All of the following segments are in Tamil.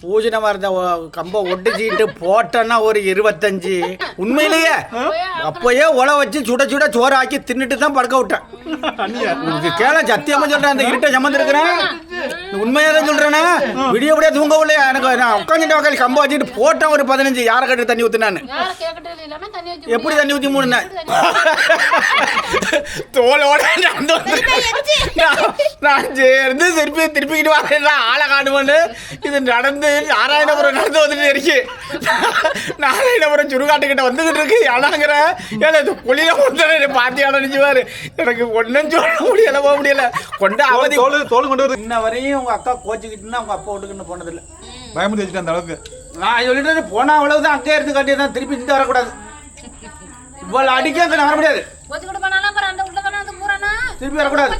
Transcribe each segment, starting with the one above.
பூஜனை ஒ- கம்ப ஒட்டிச்சிட்டு போட்டோன்னா ஒரு இருபத்தஞ்சு. உண்மையிலேயே. அப்பயே உல வச்சு சுட சுட சோறு ஆக்கி தின்னுட்டு தான் படுக்க விட்டேன். உனக்கு கேள சத்தியமா சொல்றேன் அந்த இருட்டை சம்மந்து இருக்கிறேன். உண்மையா தான் சொல்றேனே. விடிய விடிய தூங்க இல்லையா எனக்கு நான் உட்காந்துட்டு உட்காந்து கம்ப வச்சுட்டு போட்டேன் ஒரு பதினஞ்சு. யாரை கட்டு தண்ணி ஊத்துனான்னு? எப்படி தண்ணி ஊற்றி மூணுனேன் தோலோட நான் சேர்ந்து திருப்பி திருப்பிக்கிட்டு வரேன். ஆளை காணுமோன்னு. இது நடந்து நாராயணபுரம் நடந்து வந்துட்டு இருக்கு. நாராயணபுரம் சுடுகாட்டுக்கிட்ட வந்துகிட்டு இருக்கு. அழாங்கிற ஏன்னா இது குழியில கொண்டு பார்த்து அடைஞ்சுவாரு எனக்கு ஒன்றும் சொல்ல முடியல போக முடியல. கொண்டு அவதி தோல் தோல் கொண்டு வந்து இன்ன வரையும் உங்க அக்கா கோச்சிக்கிட்டுன்னா உங்க அப்பா வீட்டுக்குன்னு போனதில்லை. பயமுறுத்தி வச்சுட்டு அந்த அளவுக்கு. நான் சொல்லிட்டு போனா அவ்வளவுதான் அங்கே இருந்து கட்டியதான் திருப்பி இந்த வரக்கூடாது. இவ்வளவு அடிக்க அங்கே வர முடியாது. திருப்பி வரக்கூடாது.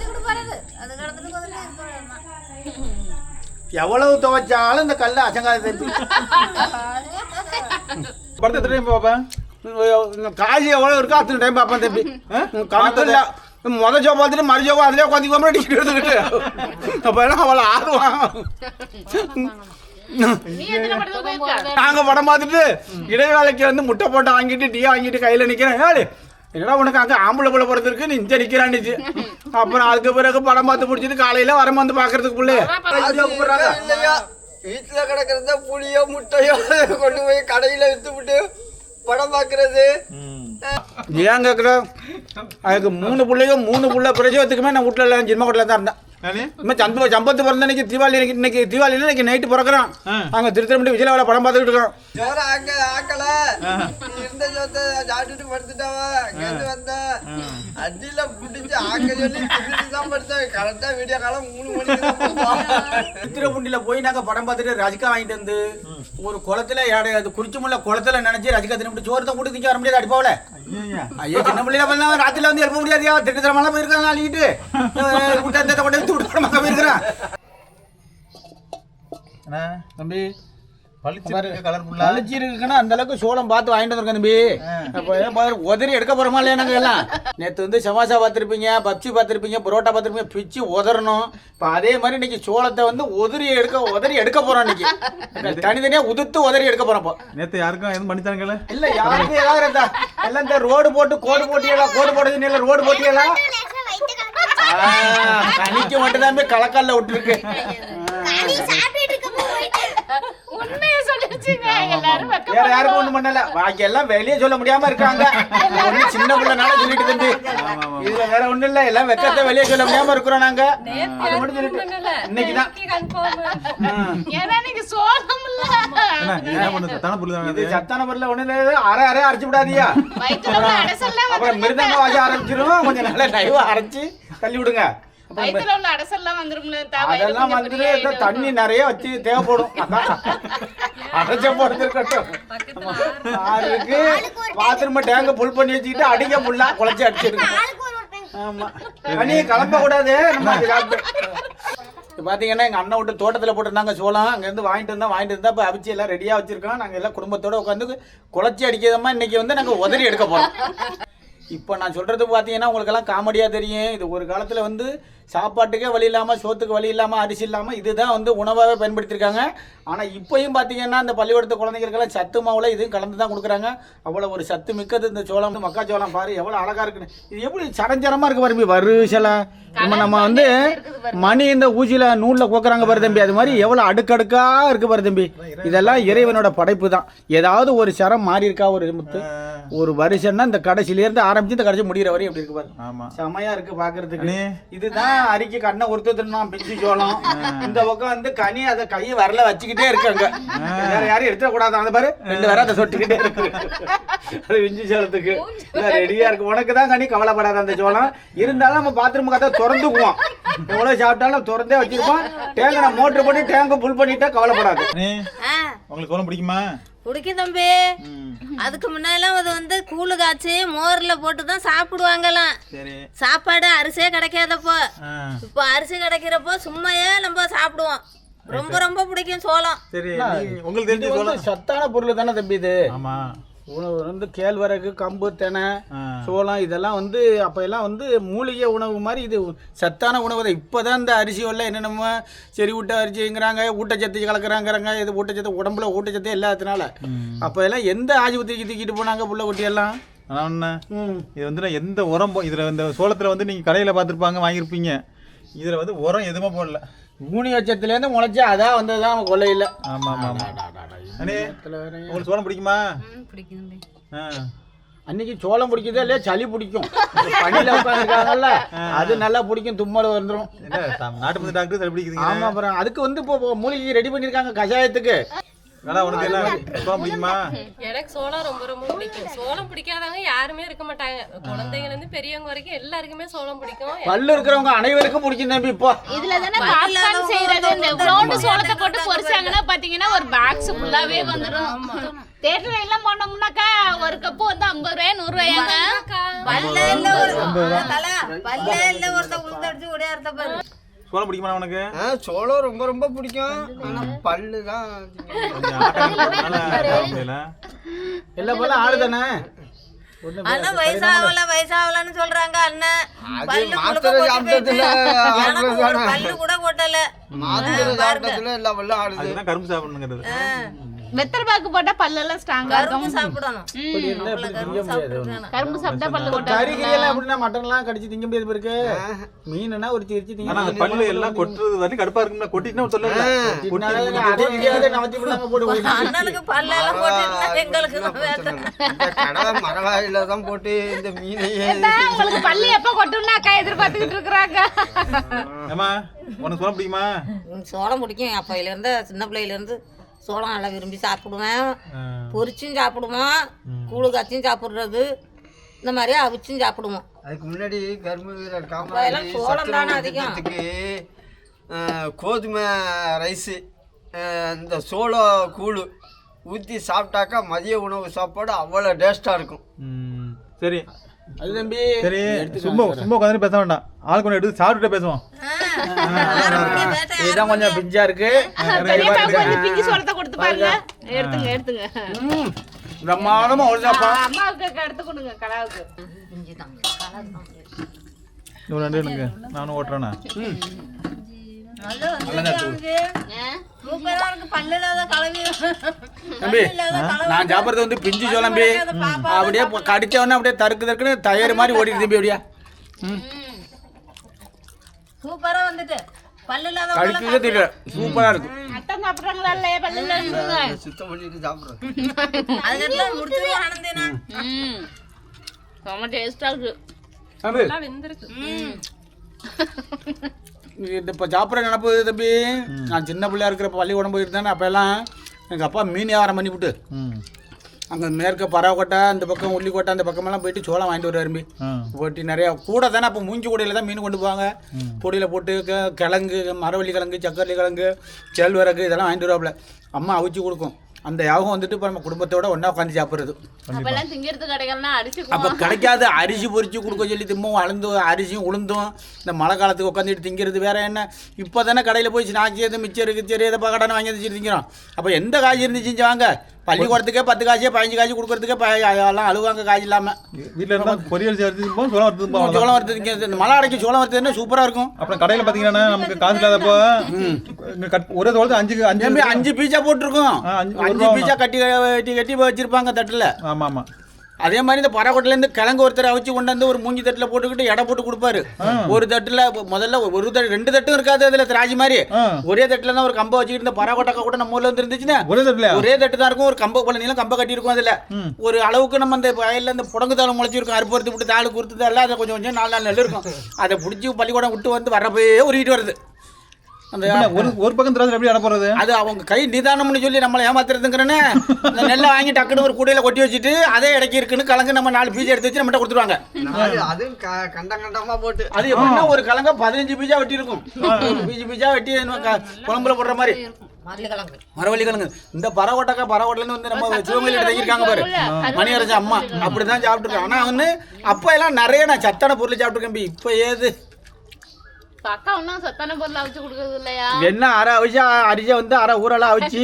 எவ்வளவு துவைச்சாலும் இந்த கல்ல அச்சங்காத திருப்பி படத்தை time பார்ப்பேன் இந்த காசு எவ்வளவு இருக்கோ அத்தனை டைம் பார்ப்பேன் தம்பி. கணக்கு இல்லை முத ஜோ பார்த்துட்டு மறு ஜோபா அதிலே உட்காந்து போகிற டிக்கெட் எடுத்துக்கிட்டு அப்போ எல்லாம் அவ்வளோ ஆர்வம் நீ எத்தனை படத்துக்கு போயிருக்க நாங்கள் படம் பார்த்துட்டு இடைவேளைக்கு வந்து முட்டை போட்டு வாங்கிட்டு டீ வாங்கிட்டு கையில் நிற்கிறேன் ஏழு என்னடா உனக்கு அங்கே ஆம்பளை பிள்ளை பிறந்திருக்கு நீ இங்கே நிற்கிறான்னுச்சு அப்புறம் அதுக்கு பிறகு படம் பார்த்து முடிச்சிட்டு காலையில் வரம் வந்து பார்க்கறதுக்கு பிள்ளை வீட்டுல கிடக்கிறத புளியோ முட்டையோ கொண்டு போய் கடையில வித்து விட்டு படம் பாக்குறது ஏன் கேட்குற அதுக்கு மூணு பிள்ளையும் மூணு பிள்ளை பிரசவத்துக்குமே நான் வீட்டில் ஜின்ம தான் இருந்தேன். நானே இன்னும் சந்து சம்பத்து பிறந்த இன்னைக்கு தீபாவளி இன்னைக்கு இன்னைக்கு தீபாவளி இன்னைக்கு நைட்டு பிறக்கிறான். அங்கே திருத்திரம்பட்டி விஜயவாட படம் பார்த்துக்கிட்டு இருக்கோம் ஜோர ஆக்க ஆக்கல? இருந்த ஜோத்த சாப்பிட்டுட்டு படுத்துட்டாவா? கேட்டு வந்த. அடியில புடிச்சு ஆக்க சொல்லி தான் படுத்தேன். கரெக்டா வீடியோ காலம் மூணு மணிக்கு. திருத்திரம்பட்டியில் போய் நாங்கள் படம் பார்த்துட்டு ரஜிகா வாங்கிட்டு வந்து ஒரு குளத்துல அது குறிச்சிமுள்ள குளத்துல நினைச்சு ரஜிகா திரும்பி சோறு தான் கூட திங்க வர முடியாது அடிப்பாவில. ஐயா சின்ன பிள்ளைல பண்ணா ராத்திரில வந்து எழுப்ப முடியாதியா திருத்திரமெல்லாம் போயிருக்காங்க நாளைக்கிட்டு விட்டு கொண்டு விட்டு மக்கள் போயிருக்கிறேன். தம்பி. பளிச்சு கலர்ஃபுல்லா பளிச்சு இருக்குன்னா அந்த அளவுக்கு சோளம் பார்த்து வாங்கிட்டு வந்திருக்கேன் தம்பி. அப்போ ஏன் பாரு, உதறி எடுக்க போறோமா இல்லையா நாங்கள் எல்லாம்? நேற்று வந்து சமாசா பார்த்துருப்பீங்க பப்சி பார்த்துருப்பீங்க புரோட்டா பார்த்துருப்பீங்க பிச்சு உதறணும். இப்போ அதே மாதிரி இன்னைக்கு சோளத்தை வந்து உதறி எடுக்க உதறி எடுக்க போறோம் இன்னைக்கு. தனித்தனியா உதுத்து உதறி எடுக்க போறோம் இப்போ. நேத்து யாருக்கும் எதுவும் பண்ணித்தானுங்களே இல்ல யாருக்கு ஏதாவது எல்லாம் இந்த ரோடு போட்டு கோடு போட்டியெல்லாம் கோடு போட்டது இல்ல ரோடு போட்டியெல்லாம்? கணிக்கு மட்டும் தான் போய் கலக்கல்ல விட்டுருக்கு. உண்மையை சொல்லிருச்சுங்க எல்லாரும் வேற யாருக்கும் ஒண்ணும் பண்ணல. பாக்கி எல்லாம் வெளியே சொல்ல முடியாம இருக்காங்க. ஒண்ணு சின்ன பிள்ளைனால சொல்லிட்டு தம்பி இதுல வேற ஒண்ணும் இல்ல. எல்லாம் வெக்கத்தை வெளியே சொல்ல முடியாம இருக்கிறோம் நாங்க. அது மட்டும் சொல்லிட்டு. இன்னைக்குதான். ஏன்னா நீங்க சோளம் இல்ல. என்ன பண்ணுது தானே புரியுது இது சத்தான பொருள் ஒண்ணு இல்ல. அரை அரை அரைச்சு விடாதியா அப்புறம் மிருதங்க வாசி ஆரம்பிச்சிரும். கொஞ்சம் நல்லா டைவா அரைச்சு தள்ளி விடுங்க. வயித்துல உள்ள அடசல்லாம் வந்துரும்ல அதெல்லாம் வந்துட்டு தண்ணி நிறைய வச்சு தேவைப்படும். அதான். அடைச்ச போறது இருக்கட்டும். ஆறுக்கு பாத்ரூம் டேங்க புல் பண்ணி வச்சுக்கிட்டு அடிக்க முல்லா குழச்சி அடிச்சிருக்கு ஆமா. தண்ணி கிளம்ப கூடாது நம்ம அது சாப்பிட்டு. இப்ப பாத்தீங்கன்னா எங்க அண்ணன் விட்டு தோட்டத்துல போட்டிருந்தாங்க சோளம். அங்க இருந்து வாங்கிட்டு இருந்தா வாங்கிட்டு இருந்தா இப்ப அவிச்சு எல்லாம் ரெடியா வச்சிருக்கோம் நாங்க எல்லாம் குடும்பத்தோட உட்காந்து குழச்சி அடிக்கிறதமா இன்னைக்கு வந்து நாங்க உதறி எடுக்க போறோம். இப்போ நான் சொல்றது பார்த்தீங்கன்னா உங்களுக்கெல்லாம் காமெடியாக தெரியும். இது ஒரு காலத்தில் வந்து சாப்பாட்டுக்கே வழி இல்லாமல் சோத்துக்கு வழி இல்லாமல் அரிசி இல்லாமல் இதுதான் வந்து உணவாகவே பயன்படுத்தியிருக்காங்க ஆனால் இப்போயும் பார்த்தீங்கன்னா இந்த பள்ளிக்கூடத்து குழந்தைகளுக்கெல்லாம் சத்து மாவுல இதுவும் கலந்து தான் கொடுக்குறாங்க. அவ்வளோ ஒரு சத்து மிக்கது இந்த சோளம் வந்து மக்காச்சோளம் பாரு எவ்வளோ அழகாக இருக்குன்னு. இது எப்படி சரஞ்சரமாக இருக்கு பாருங்க வருஷல. நம்ம நம்ம வந்து மணி இந்த ஊசியில் நூலில் கோக்குறாங்க பாரு தம்பி. அது மாதிரி எவ்வளோ அடுக்கடுக்காக இருக்கு பாரு தம்பி. இதெல்லாம் இறைவனோட படைப்பு தான் ஏதாவது ஒரு சரம் மாறி இருக்கா ஒரு முத்து? ஒரு வருஷம்னா இந்த கடைசில இருந்து ஆரம்பிச்சு இந்த கடைசி முடிகிற வரையும் எப்படி இருக்கு பாரு. ஆமா. செமையா இருக்கு பாக்குறதுக்கு. அண்ணே. இதுதான் அரிக்கு கண்ணை ஒருத்தர் பிஞ்சு சோளம் இந்த பக்கம் வந்து கனி அதை கையை வரல வச்சுக்கிட்டே இருக்காங்க. வேற யாரும் எடுத்துட கூடாது அந்த பாரு ரெண்டு பேரும் அதை சொட்டுக்கிட்டே இருக்கு. அது பிஞ்சு சோளத்துக்கு ரெடியா இருக்கு உனக்கு தான் கனி கவலைப்படாத அந்த சோளம் இருந்தாலும் நம்ம பாத்ரூம் கதை திறந்துக்குவோம். எவ்வளவு சாப்பிட்டாலும் திறந்தே வச்சிருப்போம். டேங்க நான் மோட்டர் போட்டு டேங்க ஃபுல் பண்ணிட்டா கவலைப்படாது. உங்களுக்கு கோலம் பிடிக்குமா? பிடிக்கும் தம்பி. அதுக்கு முன்னாலாம் அது வந்து கூழு காய்ச்சி மோர்ல போட்டு தான் சாப்பிடுவாங்கலாம் சரி. சாப்பாடு அரிசியே கிடைக்காதப்போ. இப்போ அரிசி கிடைக்கிறப்போ சும்மையே நம்ம சாப்பிடுவோம். ரொம்ப ரொம்ப பிடிக்கும் சோளம். சரி உங்களுக்கு தெரிஞ்ச சத்தான பொருள் தானே தம்பி இது. ஆமா. உணவு வந்து கேழ்வரகு கம்பு தெனை. சோளம் இதெல்லாம் வந்து அப்போ எல்லாம் வந்து மூலிகை உணவு மாதிரி இது சத்தான உணவு தான். இப்போ தான் இந்த அரிசி எல்லாம் என்னென்னமோ சரி ஊட்ட அரிசிங்கிறாங்க ஊட்டச்சத்து கலக்குறாங்கிறாங்க இது ஊட்டச்சத்து உடம்புல ஊட்டச்சத்தே இல்லாததுனால. அப்போ எல்லாம் எந்த ஆஸ்பத்திரிக்கு தூக்கிட்டு போனாங்க புள்ள குட்டியெல்லாம்? ஆனா என்ன ம். இது வந்து நான் எந்த உரம் இதில் இந்த சோளத்தில் வந்து நீங்கள் கடையில் பார்த்துருப்பாங்க வாங்கியிருப்பீங்க. இதில் வந்து உரம் எதுவுமே போடல. மூணு லட்சத்துலேருந்து முளைச்சா அதான் வந்தது தான் கொள்ளை இல்லை ஆமாம் ஆமாம் ஆமாம் அண்ணே உங்களுக்கு சோளம் பிடிக்குமா? ஆ. அன்னைக்கு சோளம் பிடிக்குதோ இல்லையா சளி பிடிக்கும். பனியில் உட்காந்துருக்காங்கல்ல அது நல்லா பிடிக்கும் தும்மல் வந்துடும் நாட்டு மருந்து டாக்டர் சரி பிடிக்குதுங்க. ஆமா அப்புறம் அதுக்கு வந்து இப்போ மூலிகை ரெடி பண்ணியிருக்காங்க கஷாயத்துக்கு. வேணா உனக்கு என்ன சோளம் பிடிக்குமா? எனக்கு சோளம் ரொம்ப ரொம்ப பிடிக்கும். சோளம் பிடிக்காதவங்க யாருமே இருக்க மாட்டாங்க. குழந்தைங்கல இருந்து பெரியவங்க வரைக்கும் எல்லாருக்குமே சோளம் பிடிக்கும். பல்லு இருக்கிறவங்க அனைவருக்கும் பிடிக்கும் தம்பி இப்போ இதுல தானே பாப்கார்ன் செய்யறது? இந்த ப்ரௌன் சோளத்தை போட்டு பொரிச்சாங்கன்னா பாத்தீங்கன்னா ஒரு பாக்ஸ் ஃபுல்லாவே வந்துடும் தேட்டர்ல எல்லாம் போனோம்னாக்கா ஒரு கப்பு வந்து ஐம்பது ரூபாய் நூறு ரூபாயாங்க பல்ல இல்ல ஒரு தல. பல்ல இல்ல ஒருத்த உளுந்தடிச்சு உடையார்த்த பாரு. சோளம் பிடிக்குமா உனக்கு? சோளம் ரொம்ப ரொம்ப பிடிக்கும். ஆனா பல்லு தான் எல்லா பல்லும் ஆடு தானே அண்ணன் வயசாகல வயசாகலன்னு சொல்றாங்க அண்ணன் பல்லு கூட கொட்டல. மாத்திரை சாப்பிட்டதுல எல்லா பல்லும் ஆடுது அதுதான் கரும்பு சாப்பிடணுங்கிறது. வெத்தலை பாக்கு போட்டா பல்லெல்லாம் ஸ்ட்ராங்கா இருக்கும். கரும்பு சாப்பிடணும். கரும்பு சாப்பிட்டா பல்லு கொட்டா கறிகிரி எல்லாம் எப்படின்னா மட்டன்லாம் கடிச்சு திங்க முடியாது இருக்கு மீனுன்னா ஒரு சிரிச்சு திங்க ஆனா அந்த பல்லு எல்லாம் கொட்டுறது வரைக்கும் கடுப்பா இருக்கும்ல கொட்டிட்டுனா சொல்லல போட்டு. அண்ணனுக்கு பல்லெல்லாம் போட்டுருந்தா எங்களுக்கு மரவாயில தான் போட்டு இந்த மீனையே உங்களுக்கு பல்லு எப்ப கொட்டும்னு அக்கா எதிர்பார்த்துக்கிட்டு இருக்கிறாங்க? ஏமா உனக்கு சோளம் பிடிக்குமா? சோளம் பிடிக்கும். அப்பையில இருந்து சின்ன பிள்ளையில இருந்து சோளம் நல்லா விரும்பி சாப்பிடுவேன். பொரிச்சும் சாப்பிடுவோம். கூழு காய்ச்சும் சாப்பிட்றது. இந்த மாதிரி அவிச்சும் சாப்பிடுவோம். அதுக்கு முன்னாடி கர்ம வீரர் அப்ப எல்லாம் சோளம் தானே அதிகம். கோதுமை ரைஸு இந்த சோளம் கூழு ஊற்றி சாப்பிட்டாக்கா மதிய உணவு சாப்பாடு அவ்வளோ டேஸ்ட்டாக இருக்கும். சரி. அது தம்பி சரி சும்மா சும்மா உட்காந்து பேச வேண்டாம். ஆள் கொண்டு எடுத்து சாப்பிட்டுட்டே பேசுவோம். இதுதான் கொஞ்சம் பிஞ்சா இருக்கு. பெரியப்பா கொஞ்சம் பிஞ்சு சோளத்தை கொடுத்து பாருங்க. எடுத்துங்க எடுத்துங்க. ம். பிரம்மாண்டமா ஒரு சாப்பா அம்மாவுக்கு எடுத்து கொடுங்க கலாவுக்கு இன்னும் ரெண்டு எனக்கு. நானும் ஓட்டுறேண்ணா. நான் சாப்பிட்றது வந்து பிஞ்சு சோளம்பி. அப்படியே கடிச்ச உடனே அப்படியே தருக்கு தருக்குன்னு தயார் மாதிரி ஓடிட்டு தம்பி அப்படியே. சூப்பரா வந்துட்டு. தெரியல. சூப்பரா இருக்கு. சாப்பிட்றாங்களா பல்லுல சுத்தம் பண்ணிட்டு ஆனந்தேனா டேஸ்டா வெந்திருக்கு. இப்போ சாப்பிட்ற நினப்பு தம்பி. நான் சின்ன பிள்ளையா இருக்கிறப்ப பள்ளிக்கூடம் போயிருந்தேன். அப்போ எல்லாம் எங்கள் அப்பா மீன் வியாபாரம் பண்ணிவிட்டு அங்கே மேற்க பறவைக்கோட்டை அந்த பக்கம் உள்ளிக்கோட்டை அந்த பக்கமெல்லாம் போயிட்டு சோளம் வாங்கிட்டு வருவார் தம்பி. போட்டி நிறையா கூட தானே அப்போ மூஞ்சி கூடையில் தான் மீன் கொண்டு போவாங்க. பொடியில் போட்டு கிழங்கு மரவள்ளி கிழங்கு சக்கரவள்ளி கிழங்கு கேழ்வரகு இதெல்லாம் வாங்கிட்டு வருவாப்புல. அம்மா அவிச்சு கொடுக்கும். அந்த யாகம் வந்துட்டு இப்போ நம்ம குடும்பத்தோட ஒன்றா உட்காந்து சாப்பிட்றது. அப்போ கிடைக்காத அரிசி பொரிச்சு கொடுக்க சொல்லி திம்பவும் அழுந்து அரிசியும் உளுந்தும் இந்த மழை காலத்துக்கு உட்காந்துட்டு திங்கிறது வேற என்ன? இப்போ தானே கடையில் போய் ஸ்நாக்ஸ் எது மிச்சர் கிச்சர் எதை கடனை வாங்கி வச்சு திங்கிறோம் அப்போ எந்த காய்ச்சி இருந்துச்சு வாங்க பள்ளிக்கூடத்துக்கே பத்து காய்ச்சி பதினஞ்சு காய்ச்சி கொடுக்கறதுக்கே எல்லாம் அழுவாங்க காய்ச்சி இல்லாமல் வீட்டில் இருந்தால் பொரியல் சோளம் இந்த மழை அடைக்கி சோளம் வறுத்ததுன்னா சூப்பராக இருக்கும். அப்புறம் கடையில் பார்த்தீங்கன்னா நமக்கு காசு இல்லாதப்போ ஒரே சோளத்துக்கு அஞ்சு அஞ்சு அஞ்சு பீஸா போட்டிருக்கோம். அஞ்சு- பீஸா கட்டி கட்டி கட்டி வச்சிருப்பாங்க தட்டில். ஆமாம் ஆமாம் அதே மாதிரி இந்த பறக்கோட்டிலேருந்து கிழங்கு ஒருத்தர் அவிச்சு கொண்டு வந்து ஒரு மூஞ்சி தட்டில் போட்டுக்கிட்டு எடை போட்டு கொடுப்பாரு. ஒரு தட்டில் முதல்ல ஒரு தட்டு ரெண்டு தட்டும் இருக்காது அதில் திராட்சை மாதிரி. ஒரே தட்டில் தான் ஒரு கம்பை வச்சுக்கிட்டு இந்த பறக்கோட்டை கூட நம்ம ஊர்ல வந்து இருந்துச்சுன்னா ஒரே தட்டு தான் இருக்கும். ஒரு கம்பை போல நீளம் கம்பை கட்டியிருக்கும் அதில். ஒரு அளவுக்கு நம்ம அந்த வயலில் இந்த புடங்கு தாள் முளைச்சிருக்கும். அறுப்பு விட்டு தாள் குறுத்து தாள் அதை கொஞ்சம் கொஞ்சம் நாலு நாலு நெல் இருக்கும். அதை பிடிச்சி பள்ளிக்கூடம் விட்டு வந்து வரப்போயே உருகிட்டு வருது. அந்த ஒரு ஒரு பக்கம் திராட்சை எப்படி அட போகிறது அது அவங்க கை நிதானம்னு சொல்லி நம்மளை ஏமாத்துறதுங்கிறனே நெல்லை வாங்கி டக்குன்னு ஒரு கூடையில கொட்டி வச்சுட்டு அதே இடக்கி இருக்குன்னு கலங்கு நம்ம நாலு பீஸ் எடுத்து வச்சு நம்மகிட்ட கொடுத்துருவாங்க. க- கண்டம் கண்டமா போட்டு. அது எப்படின்னா ஒரு கலங்க பதினஞ்சு பீஸா வெட்டி இருக்கும். பீஜு பீஸா வெட்டி குழம்புல போடுற மாதிரி. மரவள்ளி கிழங்கு இந்த பறவட்டக்கா பறவட்டிலேருந்து வந்து நம்ம சிவகங்கையில் தங்கியிருக்காங்க பாரு. மணியரசு அம்மா அப்படிதான் சாப்பிட்டுருக்கேன் ஆனா வந்து அப்ப எல்லாம் நிறைய நான் சத்தான பொருள் சாப்பிட்டுருக்கேன். இப்ப ஏது? அக்கா ஒன்றும் சத்தான பொருள் அவிச்சு கொடுக்கறது இல்லையா? என்ன அரை அவிச்சா அரிசை வந்து அரை ஊரெல்லாம் அவிச்சு.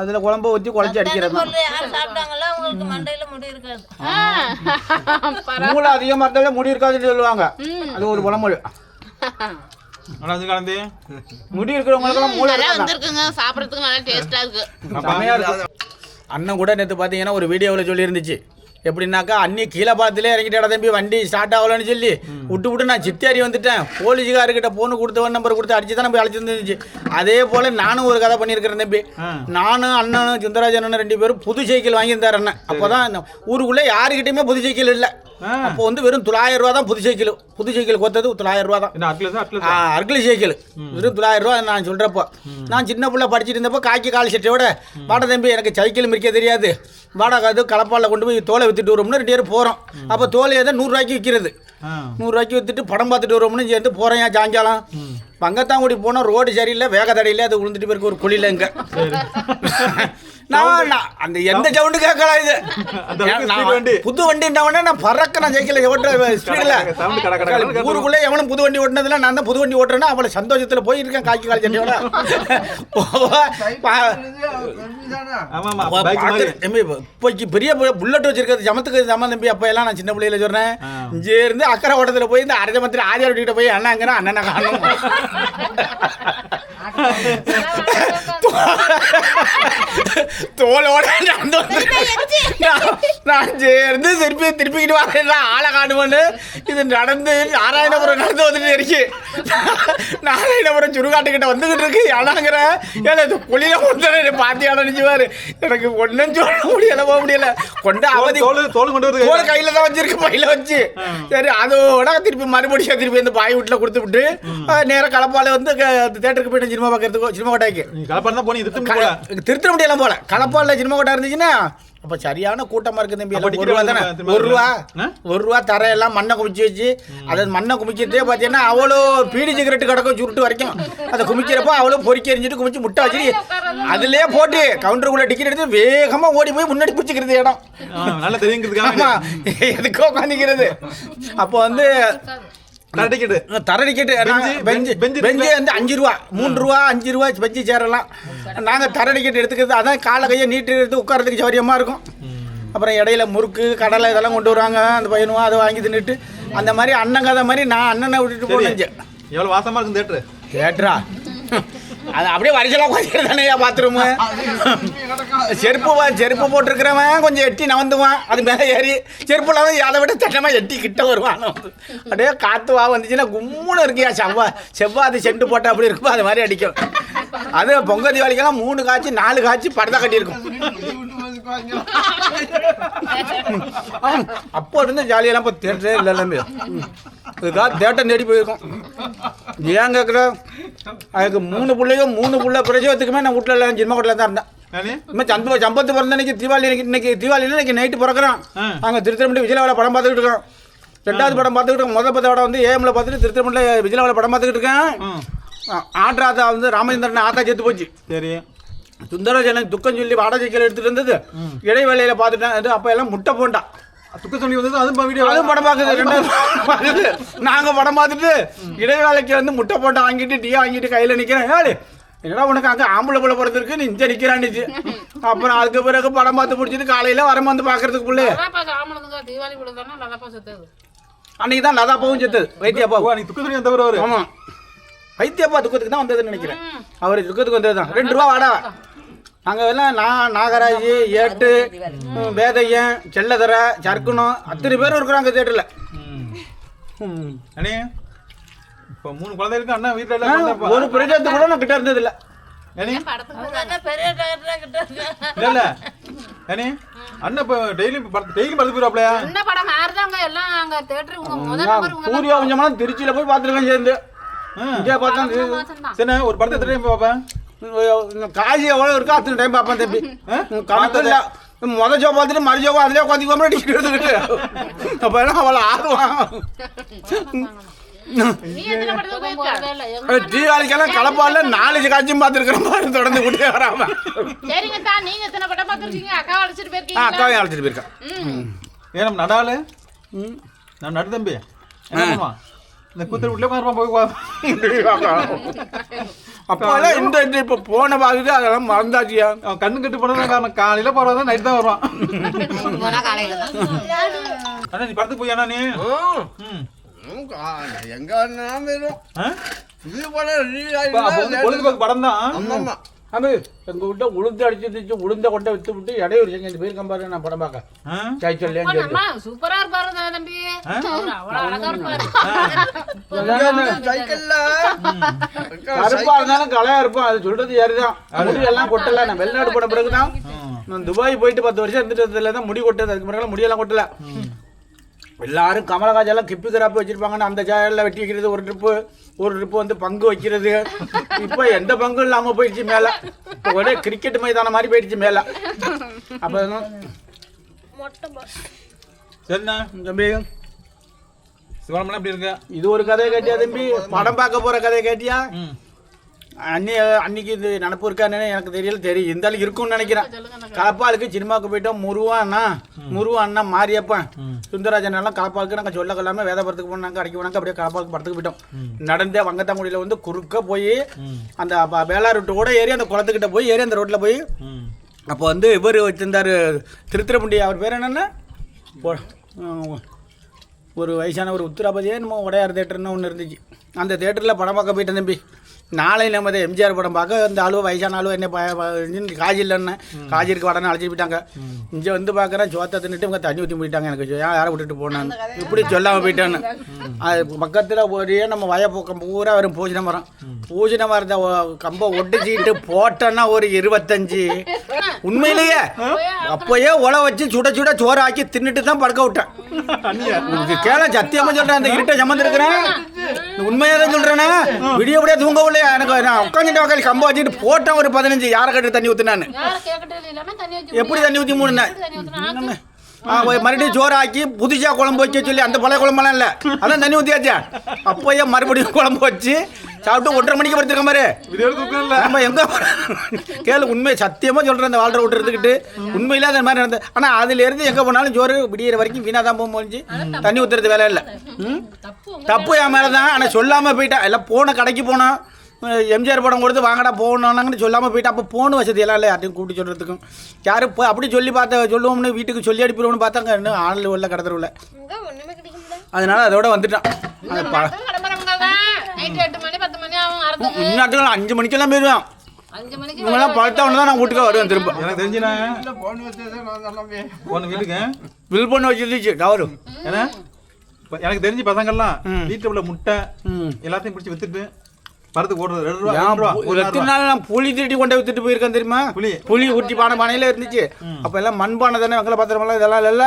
அதுல குழம்ப ஊற்றி குழச்சி அடிக்கிறது மூளை அதிகமாக இருந்தாலே முடி இருக்காதுன்னு சொல்லுவாங்க. அது ஒரு கலந்து முடி இருக்கிறவங்களுக்கெல்லாம் மூளை நல்லா இருக்காது வந்திருக்குங்க. சாப்பிடறதுக்கு நல்லா டேஸ்டா இருக்கு. செமையா இருக்கும் அண்ணன் கூட நேற்று பார்த்தீங்கன்னா ஒரு வீடியோவில் சொல்லியிருந்துச்சு. எப்படின்னாக்கா அண்ணி கீழே பார்த்துலே இறங்கிட்டா தம்பி வண்டி ஸ்டார்ட் ஆகலன்னு சொல்லி விட்டு விட்டு நான் சித்தியாரி வந்துட்டேன். போலீஸுக்காரர்கிட்ட ஃபோனு கொடுத்து ஒன் நம்பர் கொடுத்து அடிச்சு தான் போய் அழைச்சிருந்துச்சு அதே போல் நானும் ஒரு கதை பண்ணியிருக்கிறேன் தம்பி. நானும் அண்ணனும் சுந்தராஜ் அண்ணனும் ரெண்டு பேரும் புது சைக்கிள் வாங்கியிருந்தார் அண்ணன். அப்போ தான் ஊருக்குள்ளே யாருக்கிட்டையுமே புது சைக்கிள் இல்லை. அப்போ வந்து வெறும் தொள்ளாயிரம் ரூபா தான் புது சைக்கிள் புது சைக்கிள் கொத்தது தொள்ளாயிரம் ரூபா தான். அர்கிலி சைக்கிள். வெறும் தொள்ளாயிரம் ரூபா நான் சொல்கிறப்போ நான் சின்ன பிள்ளை படிச்சுட்டு இருந்தப்போ காக்கி கால் சட்டையோட வாடா தம்பி எனக்கு சைக்கிள் மிரிக்க தெரியாது. வாடகை அது கலப்பாலில் கொண்டு போய் தோலை வித்துட்டு வருவோம்னு ரெண்டு பேரும் போகிறோம் அப்போ தோலை ஏதோ நூறுரூவாய்க்கு விற்கிறது நூறுரூவாய்க்கு வித்துட்டு படம் பார்த்துட்டு வருவோம்னு சேர்ந்து போகிறேன் ஏன் சாயங்காலம். பங்கத்தாங்குடி போனால் ரோடு சரியில்லை வேக தடையில அது விழுந்துட்டு போயிருக்கு ஒரு குழியில் இங்கே. நான்? அந்த எந்த சவுண்டு கேட்கலாம் இது? வண்டி. புது உடனே நான் பறக்க நான் சைக்கிள் ஓட்டுற ஸ்பீடில். ஊருக்குள்ளே எவனும் புது வண்டி ஓட்டினதுல நான் தான் புது வண்டி ஓட்டுறேன்னா அவளை சந்தோஷத்தில் போயிருக்கேன் காக்கி கால் மாதிரி. இப்போக்கு பெரிய புல்லட் வச்சிருக்கிறது ஜமத்துக்கு ஜம தம்பி அப்போ எல்லாம் நான் சின்ன பிள்ளையில சொல்றேன் ஆ. இங்கே இருந்து அக்கறை ஓட்டத்தில் போய் இந்த அரஜ மத்திர ஆதியார் கிட்ட போய் அண்ணாங்கிற அண்ணனை காணும். தோலோட நான் சேர்ந்து திருப்பி திருப்பிக்கிட்டு வரேன். ஆளை காணுமன்னு இது நடந்து நாராயணபுரம் நடந்து வந்துட்டு இருக்கு. நாராயணபுரம் சுடுகாட்டுக்கிட்ட வந்துகிட்டு இருக்கு. அண்ணாங்கிற ஏன்னா இது குழியில கொண்டு பாத்தியால நினைச்சுவாரு எனக்கு ஒன்றும் சொல்ல முடியல போக முடியல. கொண்டு அவதி தோல் தோல் கொண்டு வருது. தோல் கையில தான் வச்சிருக்கு பையில வச்சு. சரி அதோட திருப்பி மறுபடியும் திருப்பி இந்த பாய் வீட்டுல கொடுத்து விட்டு நேரம் கலப்பால வந்து தேட்டருக்கு போயிட்டு சினிமா பார்க்கறதுக்கு சினிமா கலப்பாடு தான் போனீங்க திருத்த முடியல போல. கலப்பால சினிமா கொட்டா இருந்துச்சுன்னா அப்ப சரியான கூட்டமா இருக்கு தம்பி. ஒரு ரூபா தானே? ஒரு ரூபா? ஒரு ரூபா தர எல்லாம் மண்ணை குமிச்சு வச்சு அதை மண்ணை குமிக்கிறதே பார்த்தீங்கன்னா அவ்வளோ பீடி சிகரெட் கிடக்கும் சுருட்டு வரைக்கும். அதை குமிக்கிறப்போ அவ்வளோ பொறுக்கி எரிஞ்சிட்டு குமிச்சு முட்டை வச்சு அதுலயே போட்டு கவுண்டருக்குள்ள டிக்கெட் எடுத்து வேகமா ஓடி போய் முன்னாடி பிடிச்சிக்கிறது இடம். நல்லா தெரியுங்கிறதுக்காக எதுக்கோ உட்காந்துக்கிறது அப்போ வந்து தர டிக்கெட்டு தர டிக்கெட்டு பெஞ்சு, பெஞ்சு பெஞ்சு பெஞ்சு வந்து அஞ்சு ரூபா மூணு ரூபா அஞ்சு ரூபா பெஞ்சு சேரலாம். நாங்கள் தர டிக்கெட் எடுத்துக்கிறது அதான் காலை கையை நீட்டு எடுத்து உட்காரத்துக்கு சௌரியமாக இருக்கும். அப்புறம் இடையில முறுக்கு கடலை இதெல்லாம் கொண்டு வருவாங்க. அந்த பையனுவா அதை வாங்கி தின்னுட்டு அந்த மாதிரி அண்ணன் கதை மாதிரி நான் அண்ணனை விட்டுட்டு போனேன் எவ்வளவு வாசமா இருக்கும் தேட்டரு கேட்டுறா அது அப்படியே வரிசலாக உட்காந்துட்டு தானேயா பாத்ரூமு செருப்பு செருப்பு போட்டிருக்கிறவன் கொஞ்சம் எட்டி நவந்துவான் அது மேலே ஏறி செருப்பு இல்லாமல் அதை விட தட்டமாக எட்டி கிட்ட வருவான். அப்படியே காற்று வா வந்துச்சுன்னா கும்முன்னு இருக்கியா செவ்வா செவ்வாது செண்டு போட்டால் அப்படி இருக்கும்? அது மாதிரி அடிக்கும். அது பொங்கல் தீபாவளிக்கெல்லாம் மூணு காய்ச்சி நாலு காய்ச்சி படத்தை கட்டியிருக்கும். அப்போ இருந்து ஜாலியெல்லாம் இப்போ தேட்டரே இல்லை எல்லாமே. இதுக்காக தேட்டர் தேடி போயிருக்கோம். ஏன் கேட்குற அதுக்கு மூணு பிள்ளையும் மூணு பிள்ளை பிரசவத்துக்குமே நான் வீட்டில் எல்லாம் ஜின்ம கோட்டில் தான் இருந்தேன். இனிமே சந்த சம்பத்து பிறந்த அன்னைக்கு தீபாவளி இன்னைக்கு இன்னைக்கு தீபாவளி இன்னைக்கு நைட்டு பிறக்கிறோம் ஆ. அங்கே திருத்திரமண்டி விஜயவாட படம் பார்த்துக்கிட்டு இருக்கோம் ரெண்டாவது படம் பார்த்துக்கிட்டு இருக்கோம் முதல் பத்த படம் வந்து ஏஎம்ல பார்த்துட்டு திருத்திரமண்டியில் விஜயவாட படம் பார்த்துக்கிட்டு இருக்கேன். ஆட்ராதா வந்து ராமச்சந்திரன் ஆத்தா செத்து போச்சு. சரி. சுந்தரஜனன் துக்கம் சொல்லி வாடகைக்கில் எடுத்துட்டு இருந்தது. இடைவேளையில் பார்த்துட்டேன் அப்போ எல்லாம் முட்டை போண்டா. துக்க சொல்லி வந்தது அதுவும் வீடியோ அதுவும் படம் பார்க்குது நாங்கள் படம் பார்த்துட்டு இடைவேளைக்கு வந்து முட்டை போட்டு வாங்கிட்டு டீ வாங்கிட்டு கையில் நிற்கிறேன் ஏழு என்னடா உனக்கு அங்கே ஆம்பளை பிள்ளை பிறந்திருக்கு நீ இங்கே நிற்கிறான்னுச்சு அப்புறம் அதுக்கு பிறகு படம் பார்த்து பிடிச்சிட்டு காலையில் வரமா வந்து நல்லா செத்தது. அன்னைக்கு தான் லதாப்பாவும் செத்தது வைத்தியப்பா நீ துக்க சொல்லி வந்தவர் ஆமாம் வைத்தியப்பா துக்கத்துக்கு தான் வந்ததுன்னு நினைக்கிறேன். அவர் துக்கத்துக்கு வந்தது தான் ரெண்டு ரூபா வாடா அங்கே எல்லாம் நான் நாகராஜ் ஏட்டு வேதையன் செல்லதர சர்க்குணம் அத்தனை பேரும் இருக்கிறாங்க தேட்டரில். அண்ணே இப்போ மூணு குழந்தை இருக்கு அண்ணா வீட்டில் ஒரு பிரஜாத்து கூட நான் கிட்ட இருந்தது இல்லை. இல்ல இல்ல. அண்ணே அண்ணா இப்போ டெய்லி டெய்லி படுத்து போயிடாப்லையா என்ன படம் மாறுதாங்க. எல்லாம் அங்க தேட்டர் சூர்யா கொஞ்சமெல்லாம் திருச்சியில் போய் பார்த்துருக்கேன் சேர்ந்து. இங்கே பார்த்தா சரி ஒரு படத்தை எத்தனை பார்ப்பேன் காசு எவ்வளோ இருக்கோ அத்தனை டைம் பார்ப்பேன் தம்பி. ம், கணக்கு இல்லை முத ஜோ பார்த்துட்டு மறு ஜோ அதிலே உட்காந்து டிக்கெட் எடுத்துக்கிட்டு. அப்போ எல்லாம் அவளை ஆடுவான் தீபாவளிக்கெல்லாம் கலப்பால நாலு காட்சியும் பார்த்துருக்கிற மாதிரி தொடர்ந்து கூட்டே வராம. அக்கா அழைச்சிட்டு போயிருக்கேன் ஏன் நம்ம நடாலு? ம். நான் நடு தம்பி. என்ன பண்ணுவான்? இந்த கூத்தர் வீட்டிலே போய். அப்போல்லாம் இந்த இந்த இப்போ போன பாக்குது அதெல்லாம் மறந்தாச்சியா? அவன் கண்ணு கட்டு போனதான் காரணம் காலையில போறதா நைட் தான் வருவான். அண்ணா நீ படத்துக்கு போய் நீ? எங்க ஆயிடுச்சுன்னா பொழுதுபோக்கு படம் தான் அது எங்க விட்ட உளுந்து அடிச்சு உளுந்த கொண்டை வித்து விட்டு இடையூறு செஞ்சு இந்த பேர் கம்பாரு நான் படம் பார்க்க. சாய் சொல்லேன்னு சொல்லிட்டு சூப்பரா இருப்பாரு தம்பி? கருப்பா இருந்தாலும் கலையா இருப்பான் அது சொல்றது யாருதான் முடி எல்லாம் கொட்டல. நான் வெளிநாடு போன பிறகுதான். நான் துபாய் போயிட்டு பத்து வருஷம் இருந்துட்டதுல தான் முடி கொட்டது. அதுக்கு பிறகு முடியெல்லாம் கொட்டல. எல்லாரும் கமலகாஜெல்லாம் கிப்பி கிராப்பி வச்சிருப்பாங்கன்னு அந்த சாயல்ல வெட்டி வைக்கிறது ஒரு ட்ரிப்பு ஒரு ட்ரிப்பு வந்து பங்கு வைக்கிறது. இப்போ எந்த பங்கும் இல்லாம போயிடுச்சு மேல. இப்போ ஒரே கிரிக்கெட் மைதானம் மாதிரி போயிடுச்சு மேல. அப்ப சரிண்ணா தம்பி. சிவனமெல்லாம் எப்படி இருக்க? இது ஒரு கதையை கேட்டியா தம்பி? படம் பார்க்க போற கதையை கேட்டியா? அன்னி அன்னைக்கு இது நினப்பு இருக்கான்னு எனக்கு தெரியல. தெரியும் இருந்தாலும் இருக்கும்னு நினைக்கிறேன். கலப்பாளுக்கு சினிமாவுக்கு போயிட்டோம். முருவன் அண்ணா. முருவன் அண்ணா மாரியப்பன். சுந்தரராஜன் எல்லாம் கலப்பாளுக்கு நாங்கள் சொல்ல கொள்ளாம வேதபுரத்துக்கு போனாங்க அடிக்க போனாங்க அப்படியே கலப்பாளுக்கு படத்துக்கு போயிட்டோம். நடந்தே வங்கத்தாங்குடியில் வந்து குறுக்க போய் அந்த வேளார் ரோட்டோட ஏறி அந்த குளத்துக்கிட்ட போய் ஏறி அந்த ரோட்டில் போய் அப்போ வந்து இவர் வச்சிருந்தாரு திருத்திரமுண்டி அவர் பேர் என்னென்ன? ஒரு வயசான ஒரு உத்திராபதியே நம்ம உடையார் தேட்டர்னு ஒன்று இருந்துச்சு. அந்த தேட்டரில் படம் பார்க்க போயிட்டேன் தம்பி. நாளை நம்ம எம்ஜிஆர் படம் பார்க்க அந்த ஆளு வயசான ஆளு என்ன காஜி இல்லைன்னு காஜிருக்கு வடன்னு அழைச்சிட்டு போயிட்டாங்க இங்கே வந்து பார்க்குறேன் சோத்தை தின்னுட்டு இவங்க தண்ணி ஊற்றி போயிட்டாங்க எனக்கு. ஏன் யாரை விட்டுட்டு போனான்னு. இப்படி சொல்லாமல் போயிட்டான்னு. அது பக்கத்தில் ஒரே நம்ம வயப்பக்கம் பூரா வரும் பூஜனை மரம். பூஜனை மரத்தை கம்பை ஒட்டிச்சிட்டு போட்டோன்னா ஒரு இருபத்தஞ்சு. உண்மையிலேயே அப்போயே உழ வச்சு சுட சுட சோறு ஆக்கி தின்னுட்டு தான் படுக்க விட்டேன். உனக்கு கேள சத்தியமா சொல்றேன் அந்த இருட்டை சமந்திருக்கிறேன். உண்மையா தான் சொல்றேனே. விடிய விடிய தூங்க இல்லையா எனக்கு நான் உட்காந்துட்டு உட்காந்து கம்ப வச்சுட்டு போட்டேன் ஒரு பதினஞ்சு. யாரை கட்டு தண்ணி ஊத்துனான்னு? எப்படி தண்ணி ஊற்றி மூணுனேன் ஆ போய் மறுபடியும் சோறு ஆக்கி புதுசா குழம்பு வச்சு சொல்லி அந்த பழைய குழம்பெல்லாம் இல்லை. அதான் தண்ணி ஊற்றியாச்சா அப்போயே மறுபடியும் குழம்பு வச்சு சாப்பிட்டு ஒன்றரை மணிக்கு படுத்துருக்க மாதிரி நம்ம எங்க கேளு உண்மை சத்தியமா சொல்றேன் அந்த வாழ்ற விட்டு இருந்துக்கிட்டு உண்மையில அந்த மாதிரி நடந்தது. ஆனா அதுல இருந்து எங்க போனாலும் ஜோறு விடியிற வரைக்கும் வீணா தான் போக முடிஞ்சு தண்ணி ஊத்துறது வேலை இல்லை? தப்பு என் மேல தான் ஆனா சொல்லாம போயிட்டா. எல்லாம் போன கடைக்கு போனோம் எம்ஜிஆர் படம் கொடுத்து வாங்கடா போகணுன்னாங்கன்னு சொல்லாமல் போயிட்டு அப்போ போன் வசதி எல்லாம் இல்லை யார்ட்டையும் கூப்பிட்டு சொல்கிறதுக்கும் யாரும் போய் அப்படி சொல்லி பார்த்த சொல்லுவோம்னு வீட்டுக்கு சொல்லி அனுப்பிடுவோம்னு பார்த்தாங்க. இன்னும் ஆள் உள்ள கடத்தருவில் அதனால அதோட வந்துட்டான். இந்நாட்டுகள் அஞ்சு மணிக்கெல்லாம் போயிடுவான் இவங்கெல்லாம் பழத்தவொடனே தான் நான் வீட்டுக்கு வருவேன் திரும்ப. எனக்கு வச்சதே நான் வீட்டுக்கு? வில் பண்ண வச்சிருந்துச்சு டவரு. ஏன்னா இப்ப எனக்கு தெரிஞ்சு பசங்கள்லாம். வீட்டுல உள்ள முட்டை ம். எல்லாத்தையும் பிடிச்சி வித்துட்டு படத்துக்கு ஓடுறது ரெண்டு ரூபா ரெண்டு ஒரு எத்தனை நாள் நான் புளி திருடி கொண்டு போய் வித்துட்டு போயிருக்கேன் தெரியுமா? புளி. புளி ஊட்டி பானை பானையில இருந்துச்சு. அப்ப எல்லாம் மண் பானை தானே வெங்கல பாத்திரமெல்லாம் இதெல்லாம் இல்லைல்ல